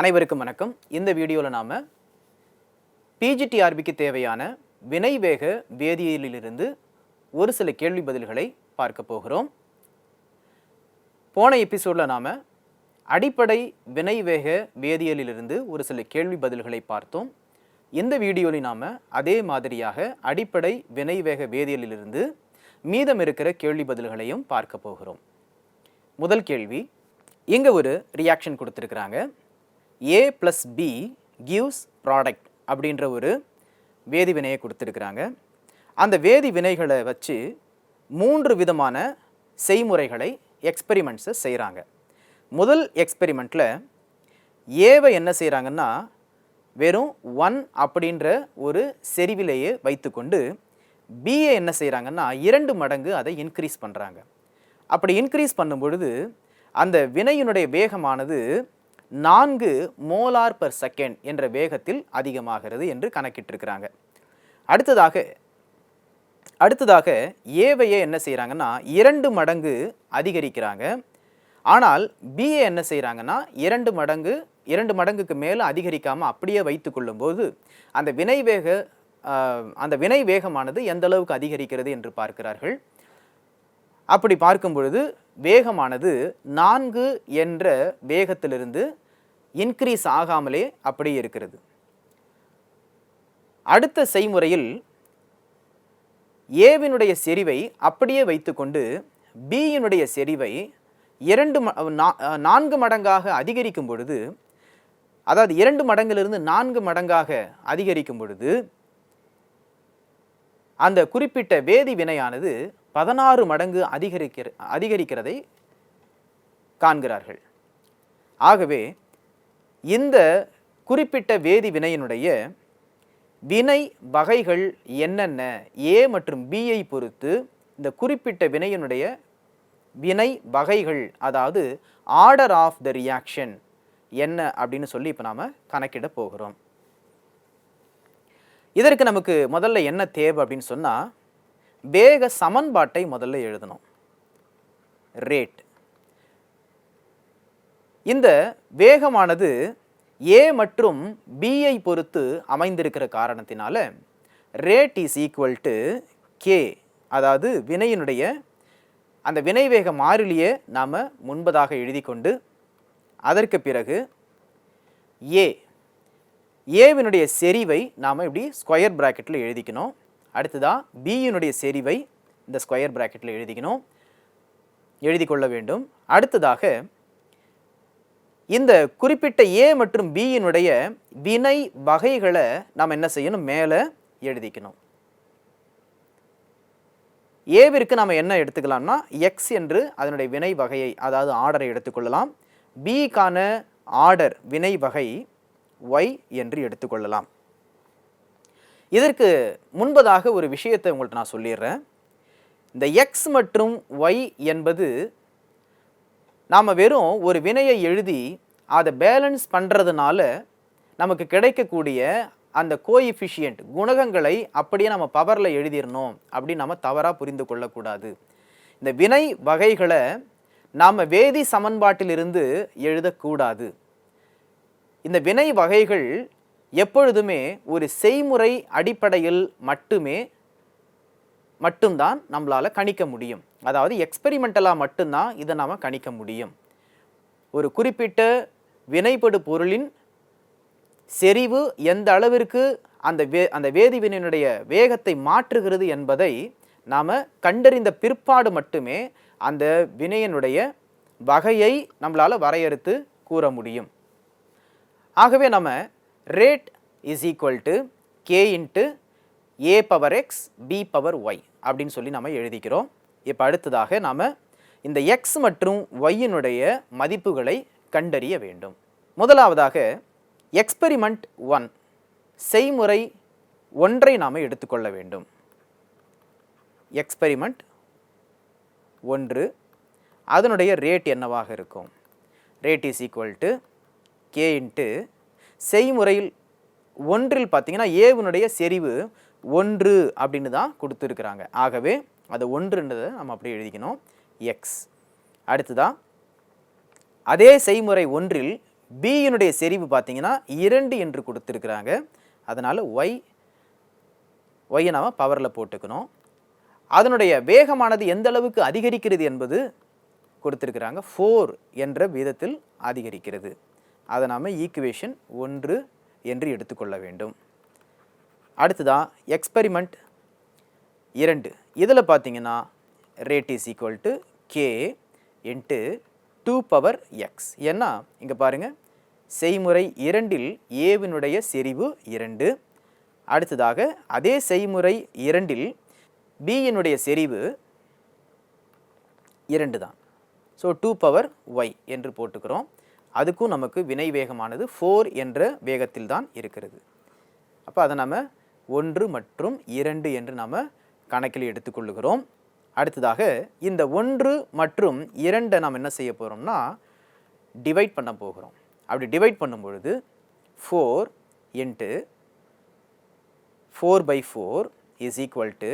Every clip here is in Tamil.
அனைவருக்கும் வணக்கம். இந்த வீடியோவில் நாம் பிஜிடிஆர்பிக்கு தேவையான வினைவேக வேதியியலிலிருந்து ஒரு சில கேள்வி பதில்களை பார்க்க போகிறோம். போன எபிசோடில் நாம் அடிப்படை வினைவேக வேதியியலிலிருந்து ஒரு சில கேள்வி பதில்களை பார்த்தோம். இந்த வீடியோவில் நாம் அதே மாதிரியாக அடிப்படை வினைவேக வேதியியலிலிருந்து மீதம் இருக்கிற கேள்வி பதில்களையும் பார்க்க போகிறோம். முதல் கேள்வி இங்கே ஒரு ரியாக்ஷன் கொடுத்துருக்குறாங்க? A plus B gives product அப்படின்ற ஒரு வேதி வினையை கொடுத்துருக்குறாங்க. அந்த வேதி வினைகளை வச்சு மூன்று விதமான செய்முறைகளை எக்ஸ்பெரிமெண்ட்ஸை செய்கிறாங்க முதல் எக்ஸ்பெரிமெண்ட்டில் ஏவை என்ன செய்கிறாங்கன்னா வெறும் ஒன் அப்படின்ற ஒரு செறிவிலேயே வைத்துக்கொண்டு பிஏ என்ன செய்கிறாங்கன்னா இரண்டு மடங்கு அதை இன்க்ரீஸ் பண்ணுறாங்க அப்படி இன்க்ரீஸ் பண்ணும் பொழுது அந்த வினையினுடைய வேகமானது நான்கு மோலார் பர் செகண்ட் என்ற வேகத்தில் அதிகமாகிறது என்று கணக்கிட்டிருக்கிறாங்க. அடுத்ததாக அடுத்ததாக ஏவையே என்ன செய்கிறாங்கன்னா இரண்டு மடங்கு அதிகரிக்கிறாங்க. ஆனால் பிஏ என்ன செய்கிறாங்கன்னா இரண்டு மடங்கு இரண்டு மடங்குக்கு மேலே அதிகரிக்காமல் அப்படியே வைத்து கொள்ளும்போது அந்த வினை வேக அந்த வினை வேகமானது எந்த அளவுக்கு அதிகரிக்கிறது என்று பார்க்கிறார்கள். அப்படி பார்க்கும் பொழுது வேகமானது நான்கு என்ற வேகத்திலிருந்து இன்க்ரீஸ் ஆகாமலே அப்படியே இருக்கிறது. அடுத்த செய்முறையில் ஏவினுடைய செறிவை அப்படியே வைத்துக்கொண்டு பியினுடைய செறிவை இரண்டு நான்கு மடங்காக அதிகரிக்கும் பொழுது அதாவது இரண்டு மடங்கிலிருந்து நான்கு மடங்காக அதிகரிக்கும் பொழுது அந்த குறிப்பிட்ட வேதி வினையானது பதினாறு மடங்கு அதிகரிக்கிற அதிகரிக்கிறதை காண்கிறார்கள். ஆகவே இந்த குறிப்பிட்ட வேதி வினையினுடைய வினை வகைகள் என்னென்ன? ஏ மற்றும் பியை பொறுத்து இந்த குறிப்பிட்ட வினையினுடைய வினை வகைகள் அதாவது ஆர்டர் ஆஃப் த ரியாக்ஷன் என்ன அப்படின்னு சொல்லி இப்போ நாம் கணக்கிட போகிறோம். இதற்கு நமக்கு முதல்ல என்ன தேவை அப்படின்னு சொன்னால் வேக சமன்பாட்டை முதல்ல எழுதணும். ரேட் இந்த வேகமானது ஏ மற்றும் பிஐ பொறுத்து அமைந்திருக்கிற காரணத்தினால rate is equal to K அதாவது வினையினுடைய அந்த வினை வேக மாறிலியை நாம் முன்பதாக எழுதி கொண்டு அதற்கு பிறகு ஏ ஏவினுடைய செறிவை நாம் இப்படி ஸ்கொயர் ப்ராக்கெட்டில் எழுதிக்கணும். அடுத்ததாக பியினுடைய செறிவை இந்த ஸ்கொயர் ப்ராக்கெட்டில் எழுதிக்கணும். எழுதி கொள்ள வேண்டும். அடுத்ததாக இந்த குறிப்பிட்ட ஏ மற்றும் பியினுடைய வினை வகைகளை நாம் என்ன செய்யணும்? மேலே எழுதிக்கணும். ஏவிற்கு நாம் என்ன எடுத்துக்கலாம்னா எக்ஸ் என்று அதனுடைய வினை வகையை அதாவது ஆர்டரை எடுத்துக்கொள்ளலாம். பிக்கான ஆர்டர் வினை வகை ஒய் என்று எடுத்துக்கொள்ளலாம். இதற்கு முன்பதாக ஒரு விஷயத்தை உங்கள்கிட்ட நான் சொல்லிடுறேன். இந்த எக்ஸ் மற்றும் ஒய் என்பது நாம் வெறும் ஒரு வினையை எழுதி அதை பேலன்ஸ் பண்ணுறதுனால நமக்கு கிடைக்கக்கூடிய அந்த கோஎஃபிஷியன்ட் குணகங்களை அப்படியே நம்ம பவரில் எழுதிடணும் அப்படின்னு நம்ம தவறாக புரிந்து கொள்ளக்கூடாது. இந்த வினை வகைகளை நாம் வேதி சமன்பாட்டிலிருந்து எழுதக்கூடாது. இந்த வினை வகைகள் எப்பொழுதுமே ஒரு செய்முறை அடிப்படையில் மட்டுமே மட்டும்தான் நம்மளால் கணிக்க முடியும். அதாவது எக்ஸ்பெரிமெண்டலாக மட்டும்தான் இதை நாம் கணிக்க முடியும். ஒரு குறிப்பிட்ட வினைப்படு பொருளின் செறிவு எந்த அளவிற்கு அந்த வே அந்த வேதிவினையினுடைய வேகத்தை மாற்றுகிறது என்பதை நாம் கண்டறிந்த பிற்பாடு மட்டுமே அந்த வினையினுடைய வகையை நம்மளால் வரையறுத்து கூற முடியும். ஆகவே நம்ம rate is equal to K into A power X B power Y அப்படின்னு சொல்லி நம்ம எழுதிக்கிறோம். இப்போ அடுத்ததாக நாம் இந்த எக்ஸ் மற்றும் ஒய்யினுடைய மதிப்புகளை கண்டறிய வேண்டும். முதலாவதாக எக்ஸ்பெரிமெண்ட் ஒன் செய்முறை ஒன்றை நாம் எடுத்துக்கொள்ள வேண்டும். எக்ஸ்பெரிமெண்ட் ஒன்று அதனுடைய ரேட் என்னவாக இருக்கும்? Rate is equal to K into செய்முறையில் ஒன்றில் பார்த்தீங்கன்னா ஏவினுடைய செறிவு ஒன்று அப்படின்னு தான் கொடுத்துருக்குறாங்க. ஆகவே அது ஒன்றுன்றதை நம்ம அப்படியே எழுதிக்கணும். எக்ஸ் அடுத்ததா அதே செய்முறை ஒன்றில் பியினுடைய செறிவு பார்த்தீங்கன்னா இரண்டு என்று கொடுத்துருக்குறாங்க. அதனால் ஒய் ஒய்யை நாம் பவரில் போட்டுக்கணும். அதனுடைய வேகமானது எந்த அளவுக்கு அதிகரிக்கிறது என்பது கொடுத்துருக்குறாங்க. ஃபோர் என்ற விதத்தில் அதிகரிக்கிறது. அதை நாம் ஈக்குவேஷன் ஒன்று என்று எடுத்துக்கொள்ள வேண்டும். அடுத்ததான் எக்ஸ்பெரிமெண்ட் இரண்டு. இதில் பார்த்தீங்கன்னா rate is equal to K into two power X ஏன்னா இங்கே பாருங்கள் செய்முறை இரண்டில் ஏவினுடைய செறிவு இரண்டு. அடுத்ததாக அதே செய்முறை இரண்டில் பியினுடைய செறிவு இரண்டு தான். ஸோ டூ பவர் ஒய் என்று போட்டுக்கிறோம். அதுக்கும் நமக்கு வினை வேகமானது ஃபோர் என்ற வேகத்தில் தான் இருக்கிறது. அப்போ அதை நம்ம ஒன்று மற்றும் இரண்டு என்று நாம் கணக்கில் எடுத்துக்கொள்ளுகிறோம். அடுத்ததாக இந்த ஒன்று மற்றும் இரண்டை நாம் என்ன செய்ய போகிறோம்னா டிவைட் பண்ண போகிறோம். அப்படி டிவைட் பண்ணும் பொழுது four into four by four is equal to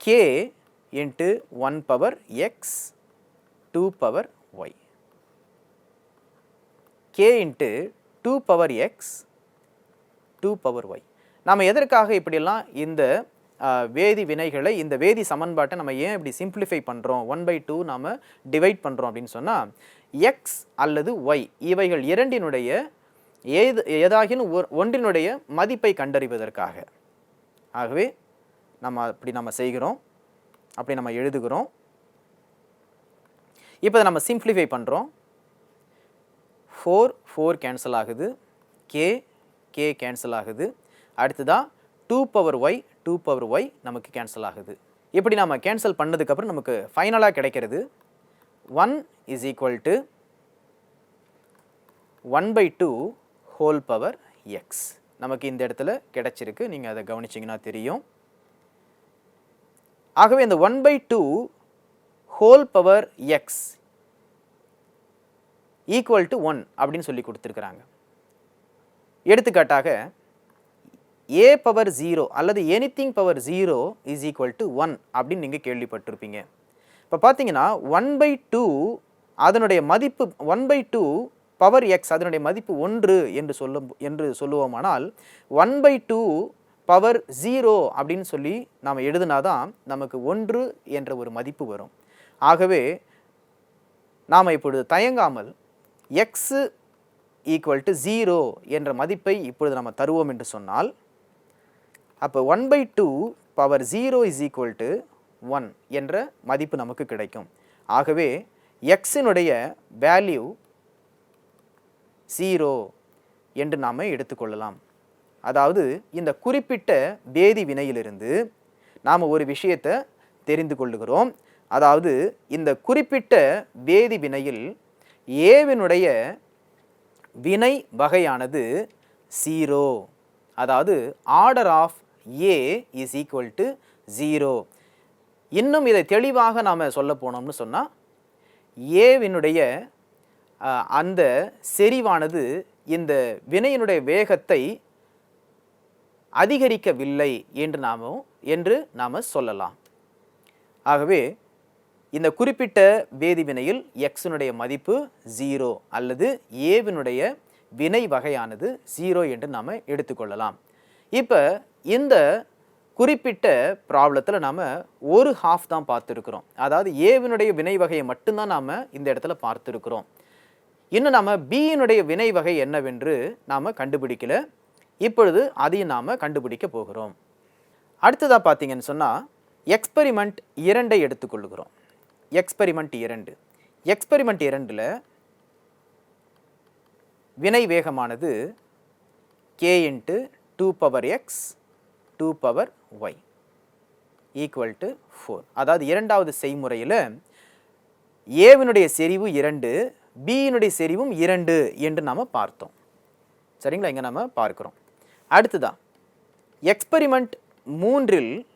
K into one power X two power K into two power X two power Y நாம் எதற்காக இப்படியெல்லாம் இந்த வேதி வினைகளை இந்த வேதி சமன்பாட்டை நம்ம ஏன் இப்படி சிம்பிளிஃபை பண்ணுறோம் ஒன் பை டூ நாம் டிவைட் பண்ணுறோம் அப்படின்னு சொன்னால் எக்ஸ் அல்லது ஒய் இவைகள் இரண்டினுடைய ஏது ஏதாகினும் ஒன்றினுடைய மதிப்பை கண்டறிவதற்காக. ஆகவே நம்ம அப்படி நம்ம செய்கிறோம். அப்படி நம்ம எழுதுகிறோம். இப்போ நம்ம சிம்பிளிஃபை பண்ணுறோம் ஃபோர் ஃபோர் கேன்சல் ஆகுது. கே கே கேன்சல் ஆகுது. அடுத்ததாக two power Y two power Y நமக்கு கேன்சல் ஆகுது. இப்படி நம்ம கேன்சல் பண்ணதுக்கப்புறம் நமக்கு ஃபைனலாக கிடைக்கிறது. One is equal to one by two whole power X நமக்கு இந்த இடத்துல கிடைச்சிருக்கு. நீங்கள் அதை கவனிச்சிங்கன்னா தெரியும். ஆகவே இந்த one by two whole power X equal to one அப்படின்னு சொல்லி கொடுத்துருக்குறாங்க. எடுத்துக்காட்டாக ஏ பவர் ஜீரோ அல்லது anything power zero is equal to one அப்படின்னு நீங்கள் கேள்விப்பட்டிருப்பீங்க. இப்போ பார்த்தீங்கன்னா ஒன் பை டூ அதனுடைய மதிப்பு one by two power X அதனுடைய மதிப்பு ஒன்று என்று சொல்லும் என்று சொல்லுவோமானால் one by two power zero அப்படின்னு சொல்லி நாம் எழுதுனாதான் நமக்கு ஒன்று என்ற ஒரு மதிப்பு வரும். ஆகவே நாம் இப்பொழுது தயங்காமல் எக்ஸு ஈக்குவல் டு ஜீரோ என்ற மதிப்பை இப்பொழுது நம்ம தருவோம் என்று சொன்னால் அப்போ one by two power zero is equal to one என்ற மதிப்பு நமக்கு கிடைக்கும். ஆகவே எக்ஸினுடைய வேல்யூ ஜீரோ என்று நாம் எடுத்துக்கொள்ளலாம் அதாவது இந்த குறிப்பிட்ட வேதி வினையிலிருந்து நாம் ஒரு விஷயத்தை தெரிந்து கொள்ளுகிறோம். அதாவது இந்த குறிப்பிட்ட வேதி வினையில் ஏவினுடைய வினை வகையானது ஜீரோ அதாவது order of A is equal to zero இன்னும் இதை தெளிவாக நாம் சொல்ல போனோம்னு சொன்னால் ஏவினுடைய அந்த செறிவானது இந்த வினையினுடைய வேகத்தை அதிகரிக்கவில்லை என்று நாமும் என்று நாம் சொல்லலாம். ஆகவே இந்த குறிப்பிட்ட வேதிவினையில் எக்ஸினுடைய மதிப்பு ஜீரோ அல்லது ஏவினுடைய வினை வகையானது ஜீரோ என்று நாம் எடுத்துக்கொள்ளலாம். இப்போ இந்த குறிப்பிட்ட ப்ராப்ளத்தில் நாம் ஒரு ஹாஃப் தான் பார்த்துருக்குறோம். அதாவது ஏவினுடைய வினை வகையை மட்டும்தான் நாம் இந்த இடத்துல பார்த்துருக்குறோம். இன்னும் நாம் பியினுடைய வினை வகை என்னவென்று நாம் கண்டுபிடிக்கல. இப்பொழுது அதையும் நாம் கண்டுபிடிக்க போகிறோம். அடுத்ததாக பார்த்தீங்கன்னு சொன்னால் எக்ஸ்பெரிமெண்ட் இரண்டை எடுத்துக்கொள்கிறோம். எக்ஸ்பெரிமெண்ட் இரண்டு. எக்ஸ்பெரிமெண்ட் இரண்டில் வினை வேகமானது K into two power X two power Y equal to four அதாவது இரண்டாவது செய்முறையில் ஏவினுடைய செறிவு இரண்டு பியினுடைய செறிவும் இரண்டு என்று நாம் பார்த்தோம். சரிங்களா? இங்கே நம்ம பார்க்குறோம். அடுத்ததா எக்ஸ்பெரிமெண்ட் மூன்றில்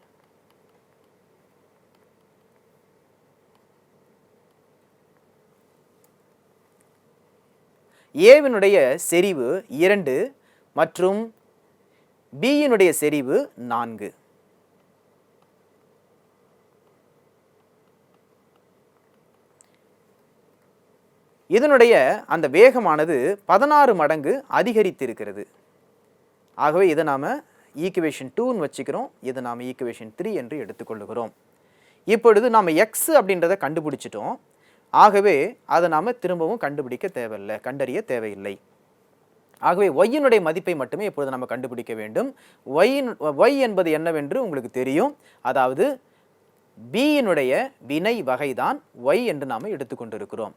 ஏவினுடைய செறிவு இரண்டு மற்றும் பியினுடைய செறிவு நான்கு. இதனுடைய அந்த வேகமானது பதினாறு மடங்கு அதிகரித்திருக்கிறது. ஆகவே இதை நாம் ஈக்குவேஷன் டூன்னு வச்சுக்கிறோம். இதை நாம் ஈக்குவேஷன் த்ரீ என்று எடுத்துக்கொள்ளுகிறோம். இப்பொழுது நாம் எக்ஸ் அப்படின்றத கண்டுபிடிச்சிட்டோம். ஆகவே அதை நாம் திரும்பவும் கண்டுபிடிக்க தேவையில்லை கண்டறிய தேவையில்லை. ஆகவே ஒய்யினுடைய மதிப்பை மட்டுமே இப்பொழுது நம்ம கண்டுபிடிக்க வேண்டும். ஒய்யின் ஒய் என்பது என்னவென்று உங்களுக்கு தெரியும். அதாவது பியினுடைய வினை வகைதான் ஒய் என்று நாம் எடுத்துக்கொண்டிருக்கிறோம்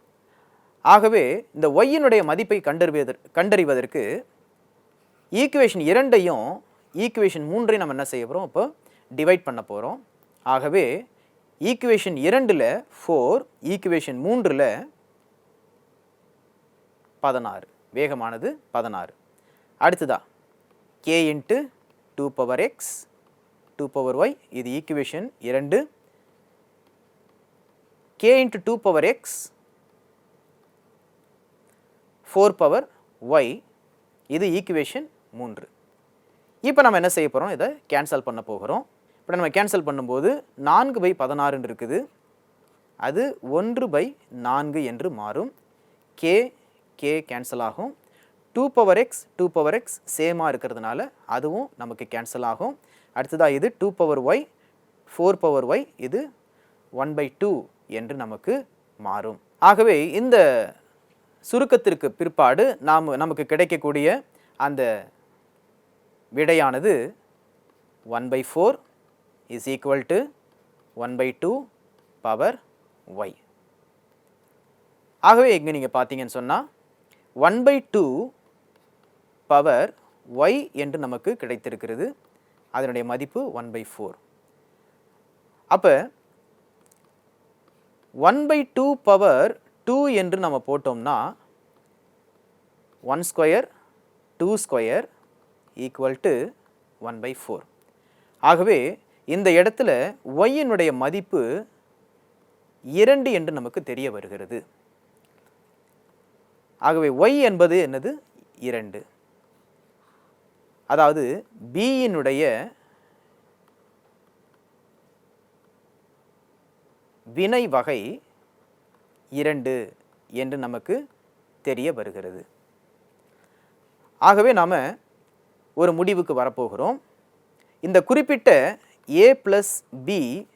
ஆகவே இந்த ஒய்யினுடைய மதிப்பை கண்டறிவதற்கு கண்டறிவதற்கு ஈக்குவேஷன் இரண்டையும் ஈக்குவேஷன் மூன்றையும் நம்ம என்ன செய்ய போகிறோம் இப்போ டிவைட் பண்ண போகிறோம் ஆகவே ஈக்குவேஷன் இரண்டில் ஃபோர் ஈக்குவேஷன் மூன்றில் பதினாறு. வேகமானது பதினாறு. அடுத்ததா K into two power X two power Y இது ஈக்குவேஷன் இரண்டு. K into two power X four power Y இது ஈக்குவேஷன் மூன்று. இப்போ நம்ம என்ன செய்ய போகிறோம் இதை கேன்சல் பண்ண போகிறோம். இப்போ நம்ம கேன்சல் பண்ணும்போது நான்கு பை பதினாறுன்னு இருக்குது. அது ஒன்று பை நான்கு என்று மாறும். கே கே கேன்சல் ஆகும். Two power X two power X சேமாக இருக்கிறதுனால அதுவும் நமக்கு கேன்சல் ஆகும். அடுத்ததாக இது two power Y four power Y இது ஒன் பை டூ என்று நமக்கு மாறும். ஆகவே இந்த சுருக்கத்திற்கு பிற்பாடு நாம் நமக்கு கிடைக்கக்கூடிய அந்த விடையானது one by four is equal to one by two power Y ஆகவே எங்கே நீங்கள் பார்த்தீங்கன்னு சொன்னால் one by two power Y என்று நமக்கு கிடைத்திருக்கிறது. அதனுடைய மதிப்பு ஒன் பை ஃபோர் அப்போ one by two power two என்று நம்ம போட்டோம்னா one square two square equal to one by four ஆகவே இந்த இடத்துல ஒய்யினுடைய மதிப்பு இரண்டு என்று நமக்கு தெரிய வருகிறது. ஆகவே ஒய் என்பது என்னது? இரண்டு. அதாவது பியினுடைய வினை வகை இரண்டு என்று நமக்கு தெரிய வருகிறது. ஆகவே நாம் ஒரு முடிவுக்கு வரப்போகிறோம். இந்த குறிப்பிட்ட A plus B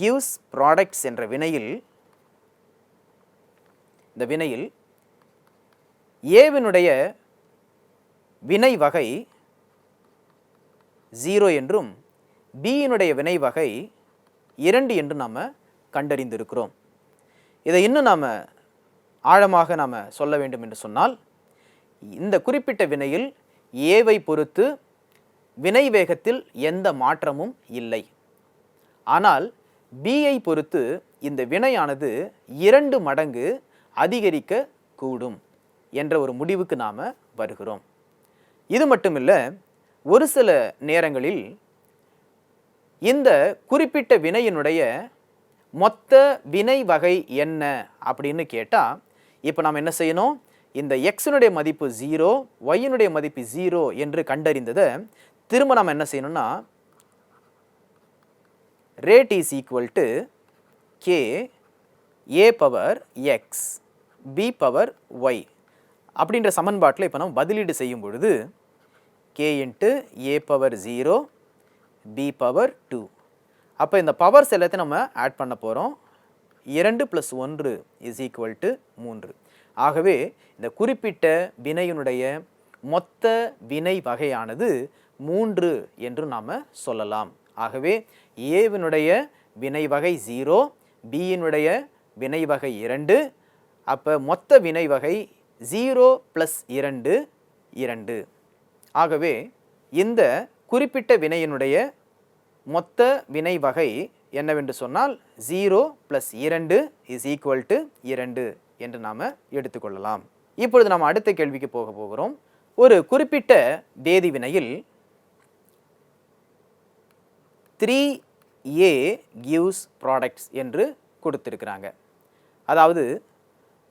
gives products என்ற வினையில் இந்த வினையில் ஏவினுடைய வினை வகை ஜீரோ என்றும் பியினுடைய வினை வகை இரண்டு என்று நாம் கண்டறிந்திருக்கிறோம். இதை இன்னும் நாம் ஆழமாக நாம் சொல்ல வேண்டும் என்று சொன்னால் இந்த குறிப்பிட்ட வினையில் ஏவை பொறுத்து வினை வேகத்தில் எந்த மாற்றமும் இல்லை. ஆனால் பியை பொறுத்து இந்த வினையானது இரண்டு மடங்கு அதிகரிக்க கூடும் என்ற ஒரு முடிவுக்கு நாம் வருகிறோம். இது மட்டுமில்லை ஒரு சில நேரங்களில் இந்த குறிப்பிட்ட வினையினுடைய மொத்த வினை வகை என்ன அப்படின்னு கேட்டால் இப்போ நாம் என்ன செய்யணும்? இந்த எக்ஸினுடைய மதிப்பு ஜீரோ ஒய்யினுடைய மதிப்பு ஜீரோ என்று கண்டறிந்ததை திரும்ப நம்ம என்ன செய்யணும்னா rate is equal to K A power X B power Y அப்படின்ற சமன்பாட்டில் இப்போ நம்ம பதிலீடு செய்யும் பொழுது K into A power zero B power two அப்போ இந்த பவர்ஸ் எல்லாத்தையும் நம்ம ஆட் பண்ண போகிறோம் இரண்டு ப்ளஸ் ஒன்று இஸ் ஈக்குவல் டு மூன்று. ஆகவே இந்த குறிப்பிட்ட வினையினுடைய மொத்த வினை வகையானது மூன்று என்று நாம் சொல்லலாம். ஆகவே ஏவினுடைய வினை வகை ஜீரோ பியினுடைய வினை வகை இரண்டு அப்போ மொத்த வினை வகை ஜீரோ ப்ளஸ் இரண்டு இரண்டு. ஆகவே இந்த குறிப்பிட்ட வினையினுடைய மொத்த வினை வகை என்னவென்று சொன்னால் ஜீரோ ப்ளஸ் இரண்டு இஸ் ஈக்குவல் டு இரண்டு என்று நாம் எடுத்துக்கொள்ளலாம். இப்பொழுது நாம் அடுத்த கேள்விக்கு போக போகிறோம். ஒரு குறிப்பிட்ட வேதி வினையில் த்ரீ ஏ கிவ்ஸ் ப்ராடக்ட்ஸ் என்று கொடுத்துருக்குறாங்க. அதாவது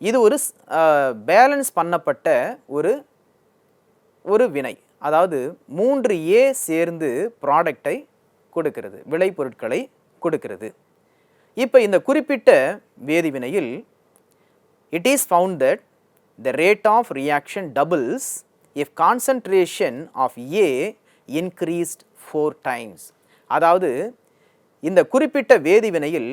இது ஒரு பேலன்ஸ் பண்ணப்பட்ட ஒரு ஒரு வினை. அதாவது மூன்று ஏ சேர்ந்து ப்ராடக்டை கொடுக்கிறது விளைபொருட்களை கொடுக்கிறது. இப்போ இந்த குறிப்பிட்ட வேதிவினையில் it is found that the rate of reaction doubles if concentration of A increased four times அதாவது இந்த குறிப்பிட்ட வேதிவினையில்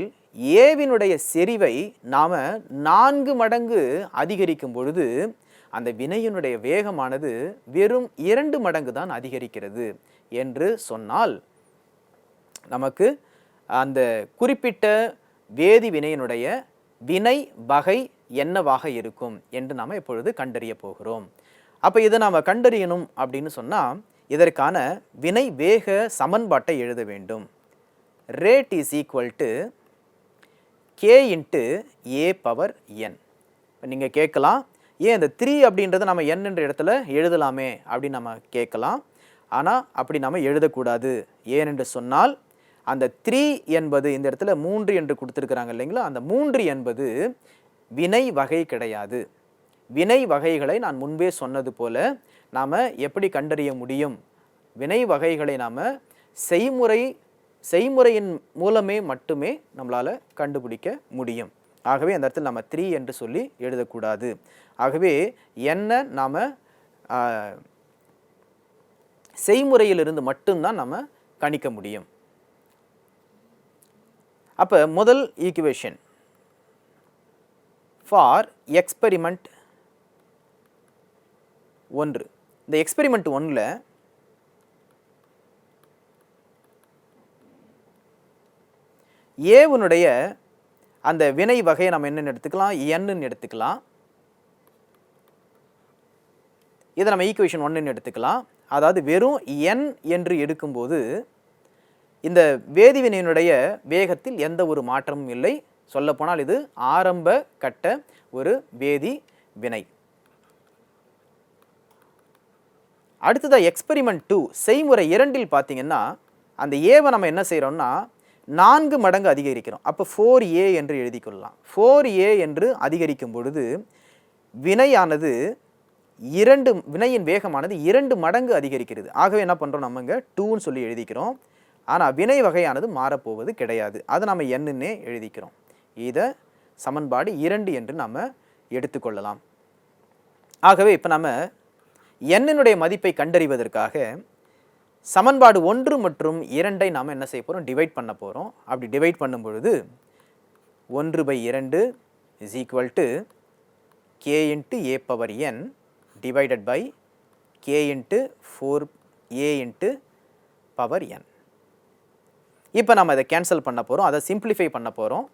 ஏவினுடைய செறிவை நாம் நான்கு மடங்கு அதிகரிக்கும் பொழுது அந்த வினையினுடைய வேகமானது வெறும் இரண்டு மடங்கு தான் அதிகரிக்கிறது என்று சொன்னால் நமக்கு அந்த குறிப்பிட்ட வேதி வினையினுடைய வினை வகை என்னவாக இருக்கும் என்று நாம் இப்பொழுது கண்டறிய போகிறோம். அப்போ இதை நாம் கண்டறியணும் அப்படின்னு சொன்னால் இதற்கான வினை வேக சமன்பாட்டை எழுத வேண்டும். Rate is equal to K into A power N நீங்கள் கேட்கலாம் ஏன் இந்த த்ரீ அப்படின்றத நம்ம n இடத்துல எழுதலாமே அப்படின்னு நம்ம கேட்கலாம். ஆனால் அப்படி நம்ம எழுதக்கூடாது. ஏனென்று சொன்னால் அந்த த்ரீ என்பது இந்த இடத்துல மூன்று என்று கொடுத்துருக்குறாங்க இல்லைங்களா? அந்த மூன்று என்பது வினை வகை கிடையாது. வினை வகைகளை நான் முன்பே சொன்னது போல நாம் எப்படி கண்டறிய முடியும்? வினை வகைகளை நாம் செய்முறை செய்முறையின் மூலமே மட்டுமே நம்மளால் கண்டுபிடிக்க முடியும். ஆகவே அந்த இடத்துல நம்ம த்ரீ என்று சொல்லி எழுதக்கூடாது. ஆகவே என்ன நாம் செய்முறையிலிருந்து மட்டும்தான் நம்ம கணிக்க முடியும். அப்போ முதல் ஈக்குவேஷன் ஃபார் எக்ஸ்பெரிமெண்ட் ஒன்று. இந்த எக்ஸ்பெரிமெண்ட் ஒன்றில் ஏவனுடைய அந்த வினை வகையை நம்ம என்னென்னு எடுத்துக்கலாம் என்னன்னு எடுத்துக்கலாம். இதை நம்ம ஈக்குவேஷன் ஒன்றுன்னு எடுத்துக்கலாம். அதாவது வெறும் என் என்று எடுக்கும்போது இந்த வேதிவினையினுடைய வேகத்தில் எந்த ஒரு மாற்றமும் இல்லை. சொல்லப்போனால் இது ஆரம்ப கட்ட ஒரு வேதி வினை. அடுத்ததாக எக்ஸ்பெரிமெண்ட் டூ செய்முறை இரண்டில் பார்த்தீங்கன்னா அந்த ஏவை நம்ம என்ன செய்கிறோம்னா நான்கு மடங்கு அதிகரிக்கிறோம். அப்போ ஃபோர் ஏ என்று எழுதிக்கொள்ளலாம் ஃபோர் ஏ என்று அதிகரிக்கும் பொழுது வினையானது இரண்டு வினையின் வேகமானது இரண்டு மடங்கு அதிகரிக்கிறது. ஆகவே என்ன பண்ணுறோம் நம்மங்க டூன்னு சொல்லி எழுதிக்கிறோம். ஆனால் வினை வகையானது மாறப்போவது கிடையாது. அதை நம்ம என்னன்னே எழுதிக்கிறோம். இதை சமன்பாடு இரண்டு என்று நம்ம எடுத்துக்கொள்ளலாம் ஆகவே இப்போ நம்ம எண்ணினுடைய மதிப்பை கண்டறிவதற்காக சமன்பாடு ஒன்று மற்றும் இரண்டை நாம் என்ன செய்ய போகிறோம் டிவைட் பண்ண போகிறோம் அப்படி டிவைட் பண்ணும் பொழுது ஒன்று பை இரண்டு is equal to K into A power N divided by K into four A into power N இப்போ நம்ம இதை கேன்சல் பண்ண போகிறோம் அதை சிம்பிளிஃபை பண்ண போகிறோம்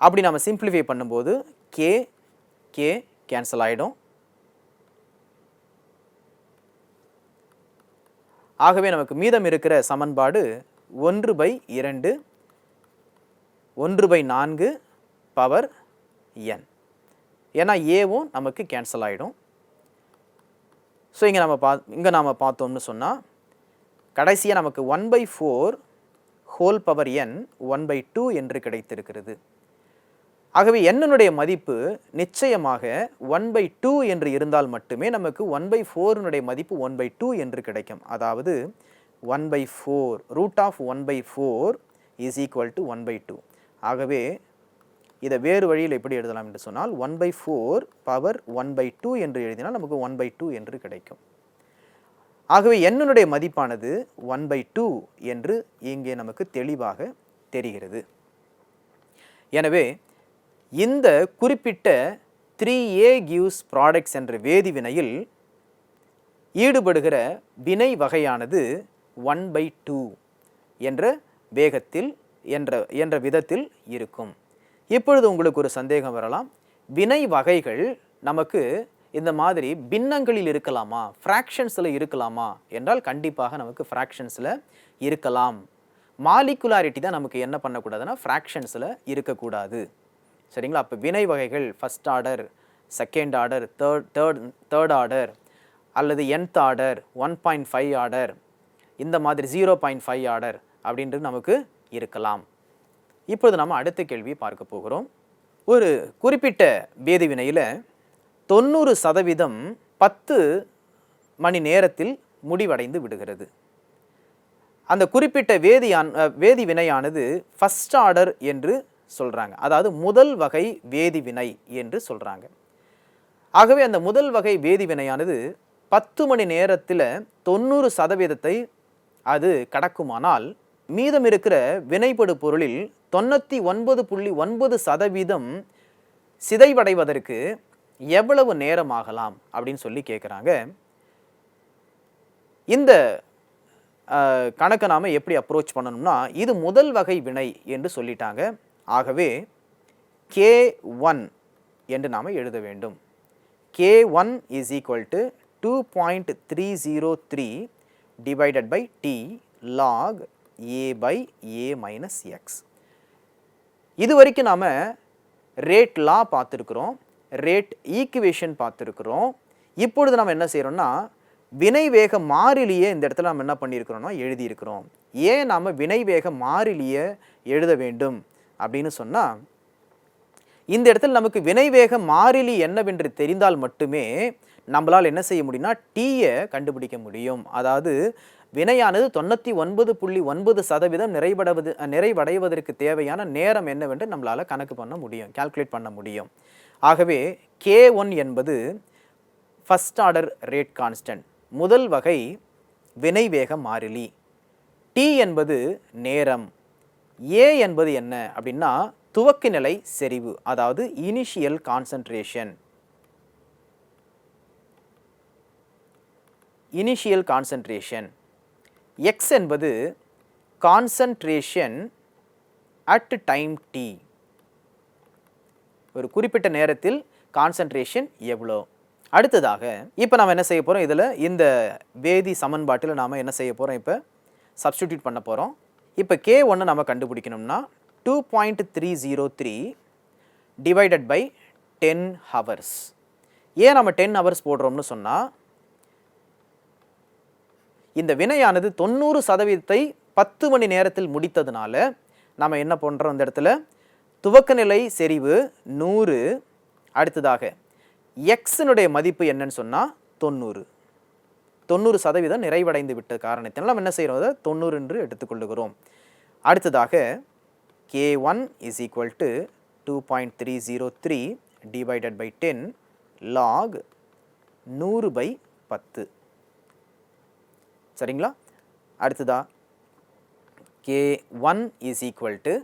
அப்படி நம்ம சிம்பிளிஃபை பண்ணும்போது கே கே கேன்சல் ஆகிடும் ஆகவே நமக்கு மீதம் இருக்கிற சமன்பாடு ஒன்று பை இரண்டு ஒன்று பை நான்கு பவர் என் ஏன்னா ஏவும் நமக்கு கேன்சல் ஆகிடும் ஸோ இங்கே நம்ம பா இங்கே நாம் பார்த்தோம்னு சொன்னால் கடைசியாக நமக்கு one by four whole power N one by two என்று கிடைத்திருக்கிறது. ஆகவே என்னுடைய மதிப்பு நிச்சயமாக ஒன் பை டூ என்று இருந்தால் மட்டுமே நமக்கு ஒன் பை ஃபோரினுடைய மதிப்பு ஒன் பை டூ என்று கிடைக்கும் அதாவது one by four root of one by four is equal to one by two ஆகவே இதை வேறு வழியில் எப்படி எழுதலாம் என்று சொன்னால் one by four power one by two என்று எழுதினால் நமக்கு ஒன் பை டூ என்று கிடைக்கும் ஆகவே என்னுடைய மதிப்பானது ஒன் பை டூ என்று இங்கே நமக்கு தெளிவாக தெரிகிறது எனவே இந்த குறிப்பிட்ட த்ரீ ஏ கியூஸ் ப்ராடக்ட்ஸ் என்ற வேதிவினையில் ஈடுபடுகிற வினை வகையானது ஒன் பை டூ என்ற வேகத்தில் என்ற என்ற விதத்தில் இருக்கும். இப்பொழுது உங்களுக்கு ஒரு சந்தேகம் வரலாம். வினை வகைகள் நமக்கு இந்த மாதிரி பின்னங்களில் இருக்கலாமா? ஃப்ராக்ஷன்ஸில் இருக்கலாமா? என்றால் கண்டிப்பாக நமக்கு ஃப்ராக்ஷன்ஸில் இருக்கலாம். மாலிகுலாரிட்டி தான் நமக்கு என்ன பண்ணக்கூடாதுன்னா ஃப்ராக்ஷன்ஸில் இருக்கக்கூடாது. சரிங்களா? அப்போ வினை வகைகள் first order second order third third third order அல்லது nth order one point five order இந்த மாதிரி ஜீரோ பாயிண்ட் ஃபைவ் ஆர்டர் அப்படின்றது நமக்கு இருக்கலாம். இப்பொழுது நம்ம அடுத்த கேள்வியை பார்க்க போகிறோம். ஒரு குறிப்பிட்ட வேதிவினையில் தொண்ணூறு சதவீதம் பத்து மணி நேரத்தில் முடிவடைந்து விடுகிறது. அந்த குறிப்பிட்ட வேதியான் வேதி வினையானது ஃபஸ்ட் ஆர்டர் என்று சொல்கிறாங்க அதாவது முதல் வகை வேதிவினை என்று சொல்கிறாங்க ஆகவே அந்த முதல் வகை வேதிவினையானது பத்து மணி நேரத்தில் தொண்ணூறு சதவீதத்தை அது கடக்குமானால் மீதம் இருக்கிற வினைப்படு பொருளில் தொண்ணூற்றி ஒன்பது புள்ளி ஒன்பது சதவீதம் சிதைவடைவதற்கு எவ்வளவு நேரம் ஆகலாம் அப்படின்னு சொல்லி கேட்குறாங்க இந்த கணக்கை நாம் எப்படி அப்ரோச் பண்ணணும்னா இது முதல் வகை வினை என்று சொல்லிட்டாங்க. ஆகவே கே ஒன் என்று நாம் எழுத வேண்டும். K one is equal to two point three zero three divided by T log A by A minus X இது வரைக்கும் நாம் ரேட் லா பார்த்துருக்குறோம் ரேட் ஈக்குவேஷன் பார்த்துருக்குறோம். இப்பொழுது நம்ம என்ன செய்கிறோம்னா வினை வேக மாறிலியை இந்த இடத்துல நம்ம என்ன பண்ணியிருக்கிறோம்னா எழுதியிருக்கிறோம். ஏன் நாம் வினை வேக மாறிலியை எழுத வேண்டும்? அப்படின்னு சொன்னால் இந்த இடத்துல நமக்கு வினைவேக மாறிலி என்னவென்று தெரிந்தால் மட்டுமே நம்மளால் என்ன செய்ய முடியும்னா டீயை கண்டுபிடிக்க முடியும். அதாவது வினையானது தொண்ணூற்றி ஒன்பது புள்ளி ஒன்பது சதவீதம் நிறைவடைவது நிறைவடைவதற்கு தேவையான நேரம் என்னவென்று நம்மளால் கணக்கு பண்ண முடியும் கால்குலேட் பண்ண முடியும். ஆகவே கே ஒன் என்பது ஃபஸ்ட் ஆர்டர் ரேட் கான்ஸ்டன்ட் முதல் வகை வினைவேக மாறிலி. டி என்பது நேரம். ஏ என்பது என்ன அப்படின்னா துவக்க நிலை செறிவு அதாவது initial concentration initial concentration X என்பது கான்சன்ட்ரேஷன் அட் டைம் டி ஒரு குறிப்பிட்ட நேரத்தில் கான்சன்ட்ரேஷன் எவ்வளோ? அடுத்ததாக இப்போ நாம் என்ன செய்ய போகிறோம் இதில் இந்த வேதி சமன்பாட்டில் நாம் என்ன செய்ய போகிறோம் இப்போ சப்ஸ்டிடியூட் பண்ண போகிறோம் இப்போ கே ஒன்று நம்ம கண்டுபிடிக்கணும்னா two point three zero three divided by ten hours ஏன் நம்ம டென் ஹவர்ஸ் போடுறோம்னு சொன்னால் இந்த வினையானது தொண்ணூறு சதவீதத்தை பத்து மணி நேரத்தில் முடித்ததுனால நம்ம என்ன பண்ணுறோம் இந்த இடத்துல? துவக்க நிலை செறிவு நூறு. அடுத்ததாக எக்ஸினுடைய மதிப்பு என்னன்னு சொன்னால் தொண்ணூறு. தொண்ணூறு சதவீதம் நிறைவடைந்து விட்ட காரணத்தினால் நம்ம என்ன செய்கிறோம்? அதை தொண்ணூறு என்று எடுத்துக்கொள்ளுகிறோம். அடுத்ததாக K one is equal to two point three zero three divided by ten log நூறு பை பத்து. சரிங்களா? அடுத்ததா K one is equal to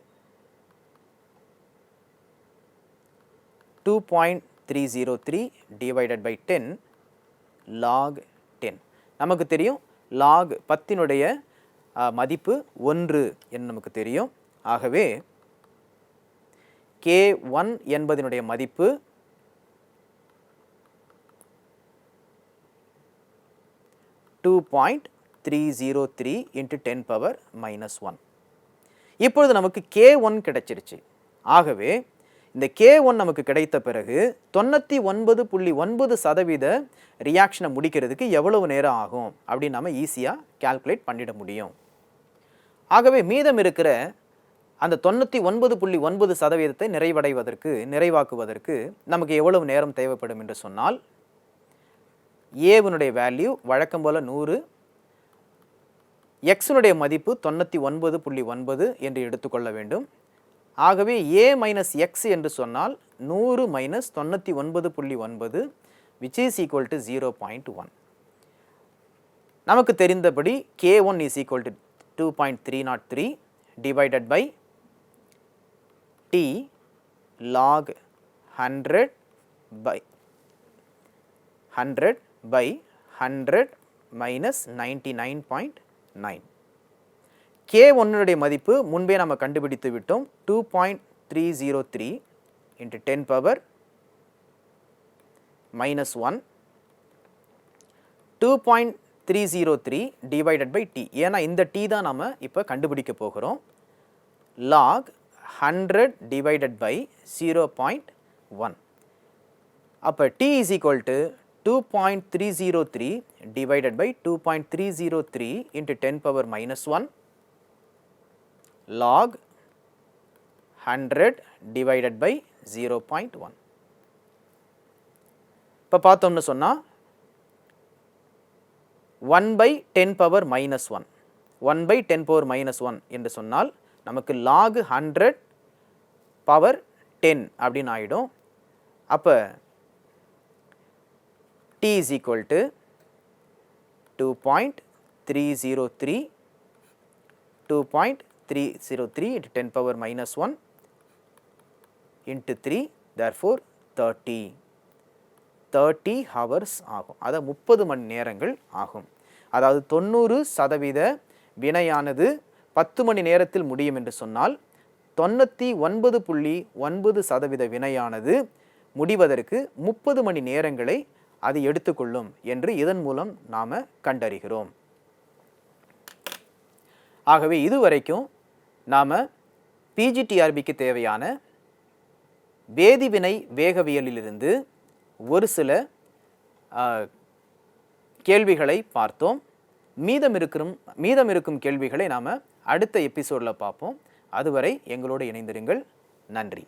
two point three zero three divided by ten log நமக்கு தெரியும். லாக் பத்தினுடைய மதிப்பு ஒன்று என்று நமக்கு தெரியும். ஆகவே கே ஒன் என்பதனுடைய மதிப்பு two point three zero three into ten power minus one. இப்பொழுது நமக்கு கே ஒன் கிடைச்சிருச்சு. ஆகவே இந்த கே ஒன் நமக்கு கிடைத்த பிறகு தொண்ணூற்றி ஒன்பது புள்ளி ஒன்பது சதவீத ரியாக்ஷனை முடிக்கிறதுக்கு எவ்வளவு நேரம் ஆகும்? அப்படின்னு நம்ம ஈஸியாக கால்குலேட் பண்ணிட முடியும். ஆகவே மீதம் இருக்கிற அந்த தொண்ணூற்றி ஒன்பது புள்ளி ஒன்பது சதவீதத்தை நிறைவடைவதற்கு நிறைவாக்குவதற்கு நமக்கு எவ்வளவு நேரம் தேவைப்படும் என்று சொன்னால் ஏவனுடைய வேல்யூ வழக்கம் போல் நூறு எக்ஸினுடைய மதிப்பு தொண்ணூற்றி ஒன்பது புள்ளி ஒன்பது என்று எடுத்துக்கொள்ள வேண்டும். ஆகவே ஏ மைனஸ் எக்ஸ் என்று சொன்னால் நூறு மைனஸ் தொண்ணூற்றி ஒன்பது புள்ளி ஒன்பது which is equal to zero point one நமக்கு தெரிந்தபடி K one is equal to two point three not three divided by T log hundred by hundred by hundred minus ninety nine point nine K ஒன்னுடைய மதிப்பு முன்பே நம்ம கண்டுபிடித்து விட்டோம். Two point three zero three into ten power minus one two point three zero three divided by T ஏன்னா இந்த டி தான் நம்ம இப்போ கண்டுபிடிக்க போகிறோம். Log hundred divided by zero point one அப்போ T is equal to two point three zero three divided by two point three zero three into ten power minus one log hundred divided by zero point one இப்போ பார்த்தோம்னு சொன்னால் one by ten power minus one one by ten power minus one என்று சொன்னால் நமக்கு லாக் ஹண்ட்ரட் பவர் டென் அப்படின்னு ஆகிடும் அப்போ T is equal to two point three zero three two point 303 into 10 power minus 1 into 3 therefore 30 thirty hours ஆகும். அதாவது முப்பது மணி நேரங்கள் ஆகும். அதாவது தொண்ணூறு சதவீத வினையானது பத்து மணி நேரத்தில் முடியும் என்று சொன்னால் தொண்ணூற்றி ஒன்பது புள்ளி ஒன்பது சதவீத வினையானது முடிவதற்கு முப்பது மணி நேரங்களை அது எடுத்துக்கொள்ளும் என்று இதன் மூலம் நாம் கண்டறிகிறோம். ஆகவே இதுவரைக்கும் நாம் பிஜிடிஆர்பிக்கு தேவையான வேதிவினை வேகவியலிலிருந்து ஒரு சில கேள்விகளை பார்த்தோம். மீதம் இருக்கும் மீதம் இருக்கும் கேள்விகளை நாம் அடுத்த எபிசோடில் பார்ப்போம். அதுவரை எங்களோடு இணைந்திருங்கள். நன்றி.